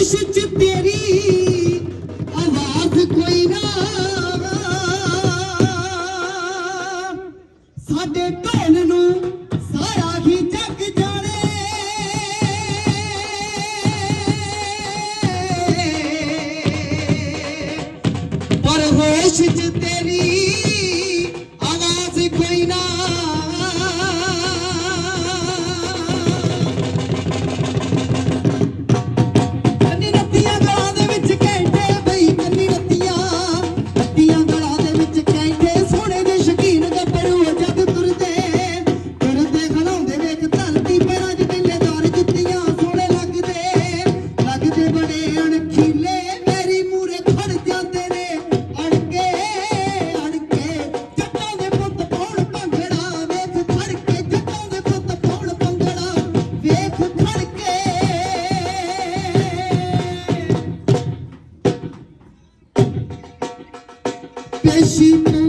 ਹੋਸ਼ ਚ ਤੇਰੀ ਆਵਾਜ਼ ਕੋਈ ਨਾ ਸਾਡੇ ਢੋਲ ਨੂੰ ਸਾਰਾ ਹੀ ਜੱਗ ਜਾਣੇ। ਪਰ ਹੋਸ਼ ਚ ਤੇਰੀ see me.